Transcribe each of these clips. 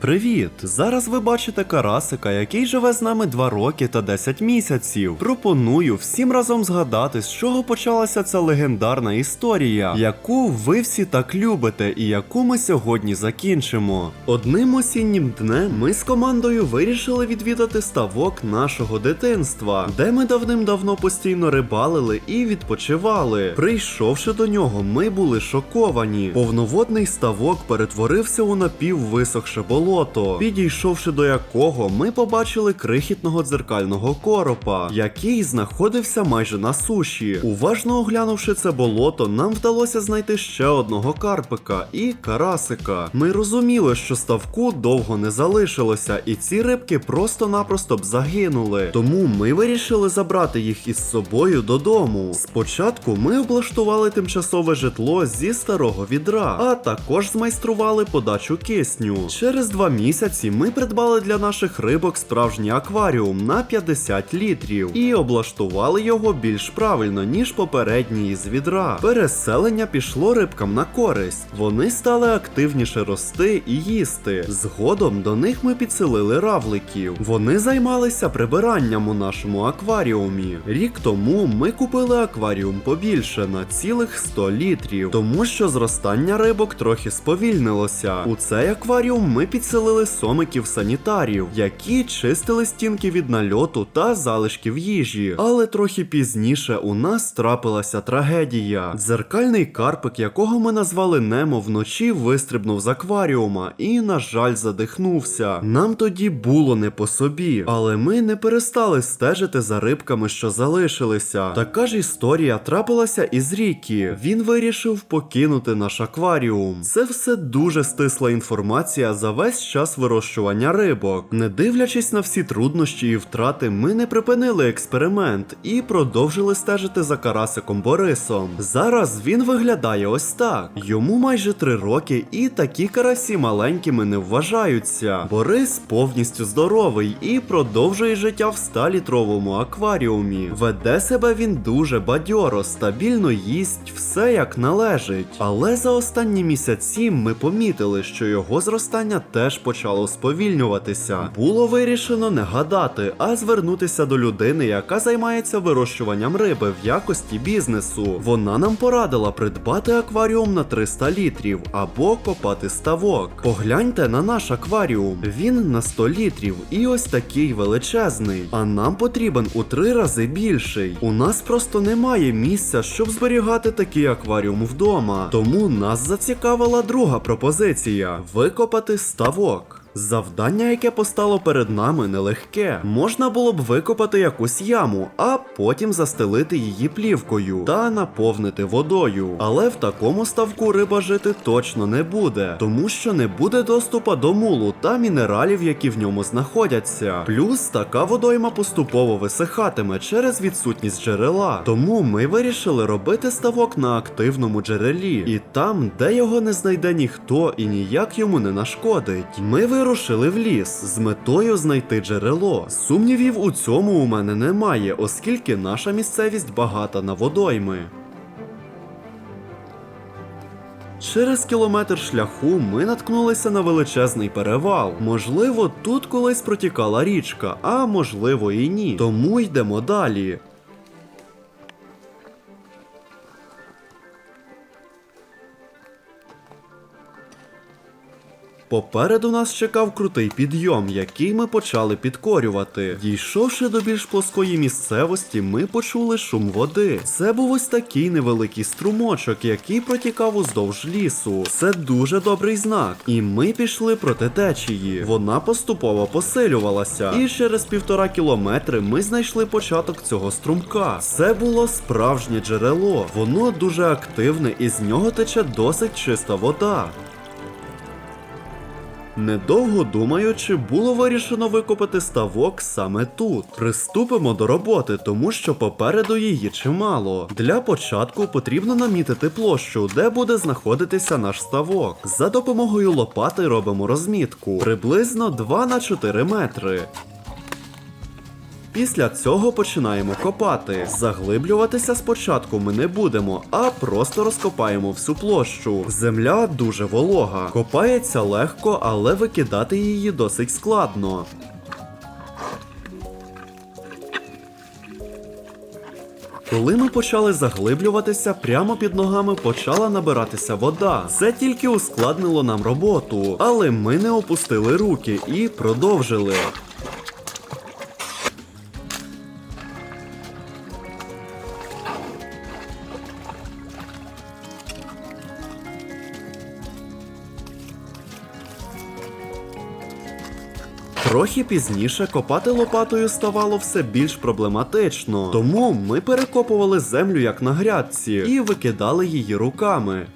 Привіт! Зараз ви бачите карасика, який живе з нами 2 роки та 10 місяців. Пропоную всім разом згадати, з чого почалася ця легендарна історія, яку ви всі так любите і яку ми сьогодні закінчимо. Одним осіннім днем ми з командою вирішили відвідати ставок нашого дитинства, де ми давним-давно постійно рибалили і відпочивали. Прийшовши до нього, ми були шоковані. Повноводний ставок перетворився у напіввисохше болото, підійшовши до якого ми побачили крихітного дзеркального коропа, який знаходився майже на суші. Уважно оглянувши це болото, нам вдалося знайти ще одного карпика і карасика. Ми розуміли, що ставку довго не залишилося, і ці рибки просто-напросто б загинули. Тому ми вирішили забрати їх із собою додому. Спочатку ми облаштували тимчасове житло зі старого відра, а також змайстрували подачу кисню. Через два місяці ми придбали для наших рибок справжній акваріум на 50 літрів і облаштували його більш правильно, ніж попередній із відра. Переселення пішло рибкам на користь. Вони стали активніше рости і їсти. Згодом до них ми підселили равликів. Вони займалися прибиранням у нашому акваріумі. Рік тому ми купили акваріум побільше на цілих 100 літрів, тому що зростання рибок трохи сповільнилося. У цей акваріум ми підселили сомиків санітарів, які чистили стінки від нальоту та залишків їжі. Але трохи пізніше у нас трапилася трагедія. Дзеркальний карпик, якого ми назвали Немо вночі, вистрибнув з акваріума і, на жаль, задихнувся. Нам тоді було не по собі, але ми не перестали стежити за рибками, що залишилися. Така ж історія трапилася і з Рікі. Він вирішив покинути наш акваріум. Це все дуже стисла інформація за весь час вирощування рибок. Не дивлячись на всі труднощі і втрати, ми не припинили експеримент і продовжили стежити за карасиком Борисом. Зараз він виглядає ось так. Йому майже три роки, і такі карасі маленькими не вважаються. Борис повністю здоровий і продовжує життя в 100-літровому акваріумі. Веде себе він дуже бадьоро, стабільно їсть все як належить. Але за останні місяці ми помітили, що його зростання теж почало сповільнюватися. Було вирішено не гадати, а звернутися до людини, яка займається вирощуванням риби в якості бізнесу. Вона нам порадила придбати акваріум на 300 літрів або копати ставок. Погляньте на наш акваріум. Він на 100 літрів і ось такий величезний. А нам потрібен у три рази більший. У нас просто немає місця, щоб зберігати такий акваріум вдома. Тому нас зацікавила друга пропозиція викопати ставок. Лавок. Завдання, яке постало перед нами, нелегке. Можна було б викопати якусь яму, а потім застелити її плівкою та наповнити водою. Але в такому ставку риба жити точно не буде, тому що не буде доступу до мулу та мінералів, які в ньому знаходяться. Плюс така водойма поступово висихатиме через відсутність джерела. Тому ми вирішили робити ставок на активному джерелі, і там, де його не знайде ніхто і ніяк йому не нашкодить. Ми вирушили в ліс з метою знайти джерело. Сумнівів у цьому у мене немає, оскільки наша місцевість багата на водойми. Через кілометр шляху ми наткнулися на величезний перевал. Можливо, тут колись протікала річка, а можливо і ні. Тому йдемо далі. Попереду нас чекав крутий підйом, який ми почали підкорювати. Дійшовши до більш плоскої місцевості, ми почули шум води. Це був ось такий невеликий струмочок, який протікав уздовж лісу. Це дуже добрий знак. І ми пішли проти течії. Вона поступово посилювалася. І через півтора кілометри ми знайшли початок цього струмка. Це було справжнє джерело. Воно дуже активне і з нього тече досить чиста вода. Недовго думаючи, було вирішено викопати ставок саме тут. Приступимо до роботи, тому що попереду її чимало. Для початку потрібно намітити площу, де буде знаходитися наш ставок. За допомогою лопати робимо розмітку приблизно 2 на 4 метри. Після цього починаємо копати. Заглиблюватися спочатку ми не будемо, а просто розкопаємо всю площу. Земля дуже волога. Копається легко, але викидати її досить складно. Коли ми почали заглиблюватися, прямо під ногами почала набиратися вода. Це тільки ускладнило нам роботу, але ми не опустили руки і продовжили. Трохи пізніше копати лопатою ставало все більш проблематично, тому ми перекопували землю як на грядці і викидали її руками.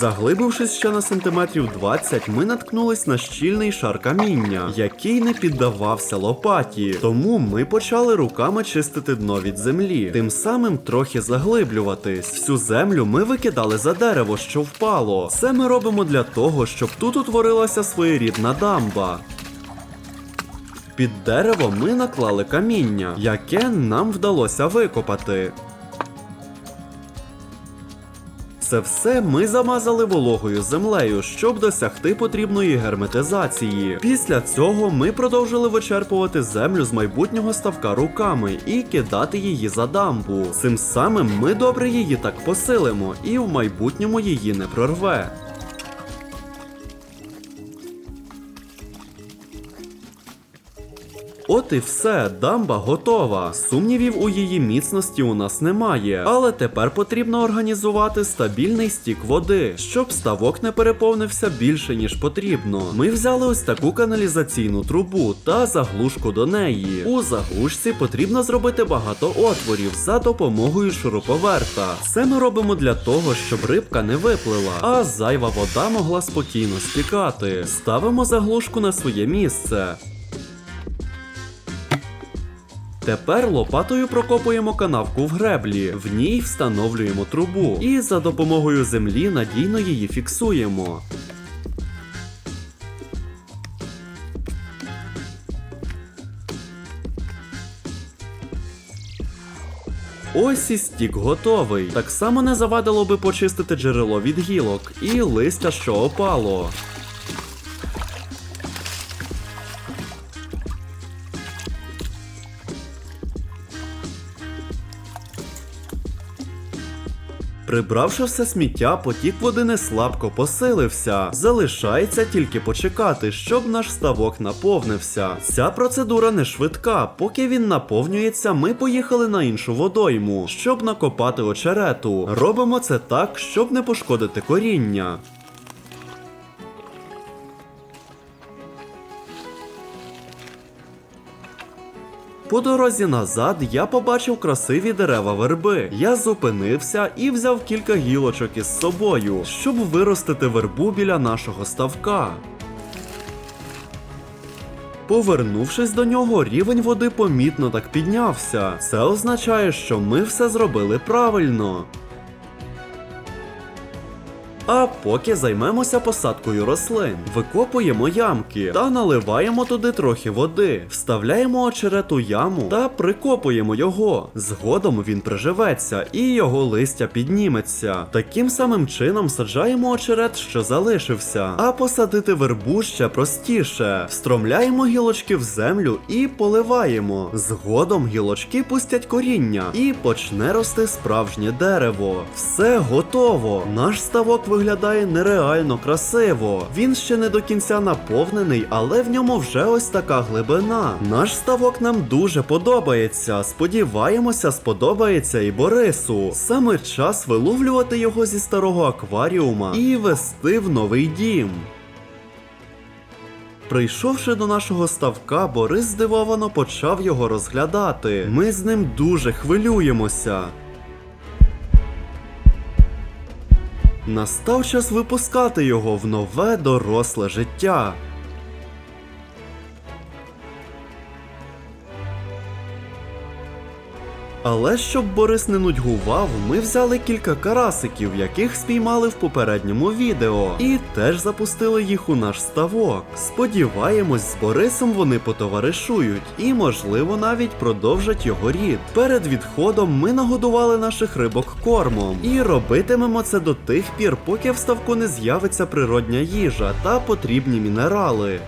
Заглибившись ще на сантиметрів 20, ми наткнулись на щільний шар каміння, який не піддавався лопаті. Тому ми почали руками чистити дно від землі, тим самим трохи заглиблюватись. Всю землю ми викидали за дерево, що впало. Це ми робимо для того, щоб тут утворилася своєрідна дамба. Під дерево ми наклали каміння, яке нам вдалося викопати. Це все ми замазали вологою землею, щоб досягти потрібної герметизації. Після цього ми продовжили вичерпувати землю з майбутнього ставка руками і кидати її за дамбу. Цим самим ми добре її так посилимо, і в майбутньому її не прорве. От і все, дамба готова. Сумнівів у її міцності у нас немає. Але тепер потрібно організувати стабільний стік води, щоб ставок не переповнився більше, ніж потрібно. Ми взяли ось таку каналізаційну трубу та заглушку до неї. У заглушці потрібно зробити багато отворів за допомогою шуруповерта. Це ми робимо для того, щоб рибка не виплила, а зайва вода могла спокійно стікати. Ставимо заглушку на своє місце. Тепер лопатою прокопуємо канавку в греблі, в ній встановлюємо трубу і за допомогою землі надійно її фіксуємо. Ось і стік готовий. Так само не завадило би почистити джерело від гілок і листя, що опало. Прибравши все сміття, потік води не слабко посилився. Залишається тільки почекати, щоб наш ставок наповнився. Ця процедура не швидка. Поки він наповнюється, ми поїхали на іншу водойму, щоб накопати очерету. Робимо це так, щоб не пошкодити коріння. По дорозі назад я побачив красиві дерева верби. Я зупинився і взяв кілька гілочок із собою, щоб виростити вербу біля нашого ставка. Повернувшись до нього, рівень води помітно так піднявся. Це означає, що ми все зробили правильно. А поки займемося посадкою рослин, викопуємо ямки та наливаємо туди трохи води, вставляємо очерет у яму та прикопуємо його. Згодом він приживеться і його листя підніметься. Таким самим чином саджаємо очерет, що залишився, а посадити вербу ще простіше. Встромляємо гілочки в землю і поливаємо. Згодом гілочки пустять коріння і почне рости справжнє дерево. Все готово. Наш ставок виглядає нереально красиво. Він ще не до кінця наповнений, але в ньому вже ось така глибина. Наш ставок нам дуже подобається. Сподіваємося, сподобається і Борису. Саме час виловлювати його зі старого акваріума і вести в новий дім. Прийшовши до нашого ставка, Борис здивовано почав його розглядати. Ми з ним дуже хвилюємося. Настав час випускати його в нове доросле життя. Але щоб Борис не нудьгував, ми взяли кілька карасиків, яких спіймали в попередньому відео, і теж запустили їх у наш ставок. Сподіваємось, з Борисом вони потоваришують і, можливо, навіть продовжать його рід. Перед відходом ми нагодували наших рибок кормом і робитимемо це до тих пір, поки в ставку не з'явиться природня їжа та потрібні мінерали.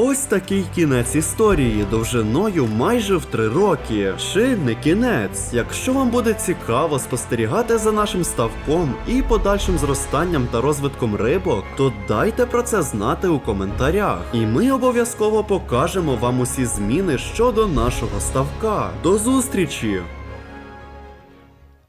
Ось такий кінець історії довжиною майже в три роки. Чи не кінець. Якщо вам буде цікаво спостерігати за нашим ставком і подальшим зростанням та розвитком рибок, то дайте про це знати у коментарях. І ми обов'язково покажемо вам усі зміни щодо нашого ставка. До зустрічі!